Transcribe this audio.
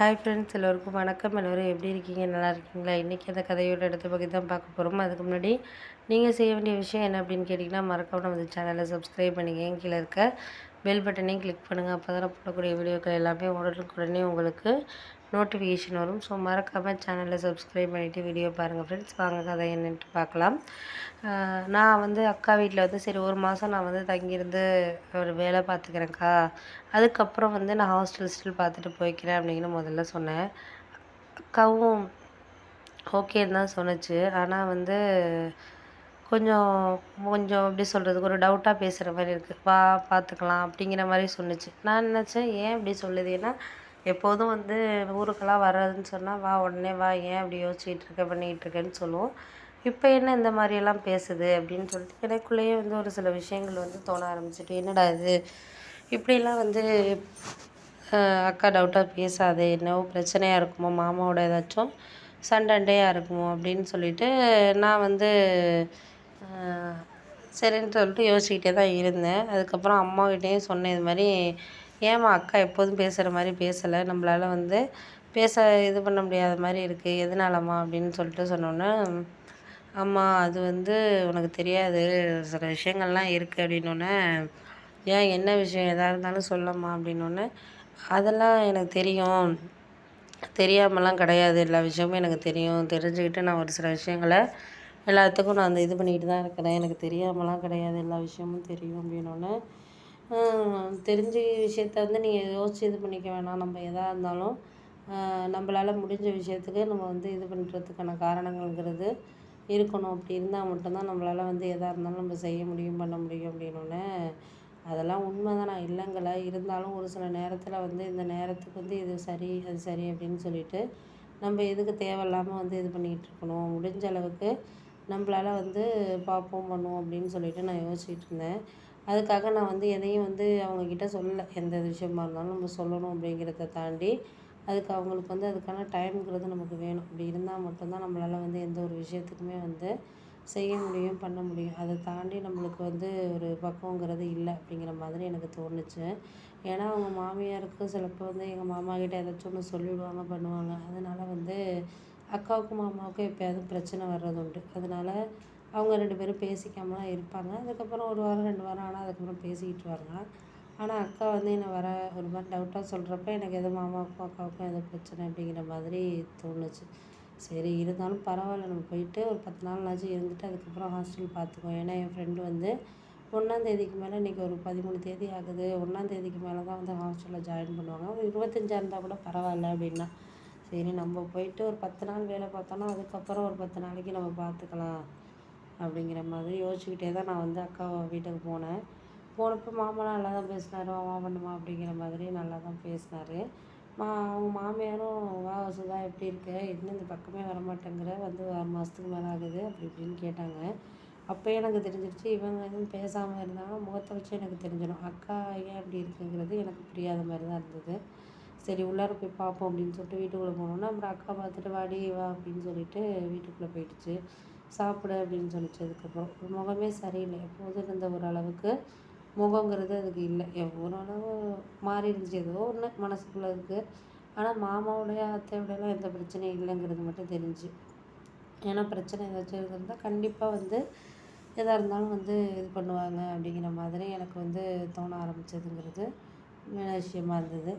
Hi friends எல்லோருக்கும் வணக்கம். எல்லோரும் எப்படி இருக்கீங்க? நல்லா இருக்கீங்களா? இன்றைக்கி அந்த கதையோட இடத்த பற்றி தான் பார்க்க போகிறோம் அதுக்கு முன்னாடி நீங்கள் செய்ய வேண்டிய விஷயம் என்ன அப்படின்னு கேட்டிங்கன்னா மறக்காம நம்ம சேனலை சப்ஸ்கிரைப் பண்ணிக்கங்க. கீழே இருக்க பெல் பட்டனையும் கிளிக் பண்ணுங்கள் அப்போ தான் போடக்கூடிய வீடியோக்கள் எல்லாமே உடனுக்குடனே உங்களுக்கு நோட்டிஃபிகேஷன் வரும். ஸோ மறக்காமல் சேனலில் சப்ஸ்கிரைப் பண்ணிவிட்டு வீடியோ பாருங்கள் ஃப்ரெண்ட்ஸ் வாங்க கதை என்னென்ட்டு பார்க்கலாம். நான் வந்து அக்கா வீட்டில் வந்து சரி ஒரு மாதம் நான் வந்து தங்கியிருந்து ஒரு வேலை பார்த்துக்கிறேன்க்கா. அதுக்கப்புறம் வந்து நான் ஹாஸ்டல் ஸ்டில் பார்த்துட்டு போய்க்கிறேன் அப்படின்னு முதல்ல சொன்னேன். அக்காவும் ஓகேன்னு தான் சொன்னச்சு. ஆனால் வந்து கொஞ்சம் கொஞ்சம் எப்படி சொல்கிறதுக்கு ஒரு டவுட்டாக பேசுகிற மாதிரி இருக்குது வா பார்த்துக்கலாம் அப்படிங்கிற மாதிரி சொன்னிச்சு. நான் நினச்சேன் ஏன் இப்படி சொல்லுது? ஏன்னா எப்போதும் வந்து ஊருக்கெல்லாம் வர்றதுன்னு சொன்னால் வா உடனே வா ஏன் அப்படி யோசிச்சுட்டு இருக்க பண்ணிக்கிட்டு இருக்கேன்னு சொல்லுவோம். இப்போ என்ன இந்த மாதிரியெல்லாம் பேசுது? அப்படின்னு சொல்லிட்டு எனக்குள்ளேயே வந்து ஒரு சில விஷயங்கள் வந்து தோண ஆரம்பிச்சிட்டு என்னடா இது? இப்படிலாம் வந்து அக்கா டவுட்டாக பேசாது. என்னவோ பிரச்சனையாக இருக்குமோ? மாமாவோட ஏதாச்சும் சண்டண்டையாக இருக்குமோ? அப்படின்னு சொல்லிட்டு நான் வந்து சரின்னு சொல்லிட்டு யோசிச்சுக்கிட்டே தான் இருந்தேன். அதுக்கப்புறம் அம்மாக்கிட்டேயும் சொன்னேன் இது மாதிரி ஏம்மா அக்கா எப்போதும் பேசுகிற மாதிரி பேசலை நம்மளால் வந்து பேச இது பண்ண முடியாத மாதிரி இருக்குது எதனாலம்மா அப்படின்னு சொல்லிட்டு சொன்னோன்னே அம்மா அது வந்து உனக்கு தெரியாது சில விஷயங்கள்லாம் இருக்குது அப்படின்னோடனே ஏன் என்ன விஷயம் எதாக இருந்தாலும் சொல்லம்மா அப்படின்னோடனே அதெல்லாம் எனக்கு தெரியும். தெரியாமலாம் கிடையாது எல்லா விஷயமும் எனக்கு தெரியும். தெரிஞ்சுக்கிட்டு நான் ஒரு சில விஷயங்களை எல்லாத்துக்கும் நான் அந்த இது பண்ணிக்கிட்டு தான் இருக்கிறேன். எனக்கு தெரியாமலாம் கிடையாது. எல்லா விஷயமும் தெரியும் அப்படின்னோடனே தெரிஞ்ச விஷயத்த வந்து நீங்கள் யோசித்து இது பண்ணிக்க வேணாம். நம்ம எதாக இருந்தாலும் நம்மளால் முடிஞ்ச விஷயத்துக்கு நம்ம வந்து இது பண்ணுறதுக்கான காரணங்கள்ங்கிறது இருக்கணும். அப்படி இருந்தால் மட்டும்தான் நம்மளால் வந்து எதாக இருந்தாலும் நம்ம செய்ய முடியும் பண்ண முடியும் அப்படின்னோடனே அதெல்லாம் உண்மை தான் நான் இல்லைங்கல இருந்தாலும் ஒரு சில நேரத்தில் வந்து இந்த நேரத்துக்கு வந்து இது சரி அது சரி அப்படின்னு சொல்லிட்டு நம்ம எதுக்கு தேவையில்லாமல் வந்து இது பண்ணிக்கிட்டு இருக்கணும். முடிஞ்ச அளவுக்கு நம்மளால வந்து பார்ப்போம் பண்ணுவோம் அப்படின்னு சொல்லிட்டு நான் யோசிச்சுட்டு இருந்தேன். அதுக்காக நான் வந்து எதையும் வந்து அவங்கக்கிட்ட சொல்லலை. எந்த விஷயமா இருந்தாலும் நம்ம சொல்லணும் அப்படிங்கிறத தாண்டி அதுக்கு அவங்களுக்கு வந்து அதுக்கான டைம்ங்கிறது நமக்கு வேணும். அப்படி இருந்தால் மட்டும்தான் நம்மளால் வந்து எந்த ஒரு விஷயத்துக்குமே வந்து செய்ய முடியும் பண்ண முடியும். அதை தாண்டி நம்மளுக்கு வந்து ஒரு பக்குவங்கிறது இல்லை அப்படிங்கிற மாதிரி எனக்கு தோணுச்சு. ஏன்னா அவங்க மாமியாருக்கு சிலப்போ வந்து எங்கள் மாமாக்கிட்ட ஏதாச்சும் ஒன்று சொல்லிவிடுவாங்க பண்ணுவாங்க. அதனால் வந்து அக்காவுக்கும் மாமாவுக்கும் எப்போயாவது பிரச்சனை வர்றது உண்டு அதனால் அவங்க ரெண்டு பேரும் பேசிக்காமலாம் இருப்பாங்க. அதுக்கப்புறம் ஒரு வாரம் ரெண்டு வாரம் ஆனால் அதுக்கப்புறம் பேசிக்கிட்டுருவாங்க ஆனால் அக்கா வந்து என்னை வர ஒரு மாதிரி டவுட்டாக சொல்கிறப்ப எனக்கு எதோ மாமாவுக்கும் அக்காவுக்கும் எதோ பிரச்சனை அப்படிங்கிற மாதிரி தோணுச்சு. சரி இருந்தாலும் பரவாயில்ல. நம்ம போயிட்டு ஒரு பத்து நாள்னாச்சும் இருந்துட்டு அதுக்கப்புறம் ஹாஸ்டல் பார்த்துக்குவோம். ஏன்னா என் ஃப்ரெண்டு வந்து ஒன்றாந்தேதிக்கு மேலே இன்றைக்கி ஒரு பதிமூணு தேதி ஆகுது. ஒன்றாந்தேதிக்கு மேலே தான் வந்து ஹாஸ்டலில் ஜாயின் பண்ணுவாங்க. ஒரு இருபத்தஞ்சா இருந்தால் கூட பரவாயில்ல அப்படின்னா சரி நம்ம போயிட்டு ஒரு பத்து நாள் வேலை பார்த்தோன்னா அதுக்கப்புறம் ஒரு பத்து நாளைக்கு நம்ம பார்த்துக்கலாம் அப்படிங்கிற மாதிரி யோசிச்சுக்கிட்டே தான் நான் வந்து அக்கா வீட்டுக்கு போனேன். போனப்போ மாமாலாம் நல்லா தான் பேசினார் வா பண்ணுமா அப்படிங்கிற மாதிரி நல்லா தான் பேசினார். மா அவங்க மாமியாரும் வா சுதா எப்படி இருக்க? இன்னும் இந்த பக்கமே வரமாட்டேங்கிற வந்து ஆறு மாதத்துக்கு மேலே ஆகுது அப்படி இப்படின்னு கேட்டாங்க. அப்போயே எனக்கு தெரிஞ்சிருச்சு இவங்க எதுவும் பேசாமல் இருந்தாலும் முகத்தை வச்சு எனக்கு தெரிஞ்சிடும். அக்கா ஏன் அப்படி இருக்குங்கிறது எனக்கு புரியாத மாதிரி தான் இருந்தது. சரி உள்ளார போய் பார்ப்போம் அப்படின்னு சொல்லிட்டு வீட்டுக்குள்ளே போனோன்னா அப்புறம் அக்கா பார்த்துட்டு வாடி வா அப்படின்னு சொல்லிட்டு வீட்டுக்குள்ளே போயிடுச்சு. சாப்பிடு அப்படின்னு சொல்லிச்சு அதுக்கப்புறம் முகமே சரியில்லை. எப்போதும் இருந்த ஒரு அளவுக்கு முகங்கிறது அதுக்கு இல்லை. ஓரளவு மாறி இருந்துச்சு. ஏதோ ஒன்று மனசுக்குள்ளே இருக்குது ஆனால் மாமாவுடைய அத்தையோடலாம் எந்த பிரச்சனையும் இல்லைங்கிறது மட்டும் தெரிஞ்சு. ஏன்னா பிரச்சனை ஏதாச்சும் இருந்தால் கண்டிப்பாக வந்து எதாக இருந்தாலும் வந்து இது பண்ணுவாங்க அப்படிங்கிற மாதிரி எனக்கு வந்து தோண ஆரம்பிச்சதுங்கிறது விஷயமா இருந்தது.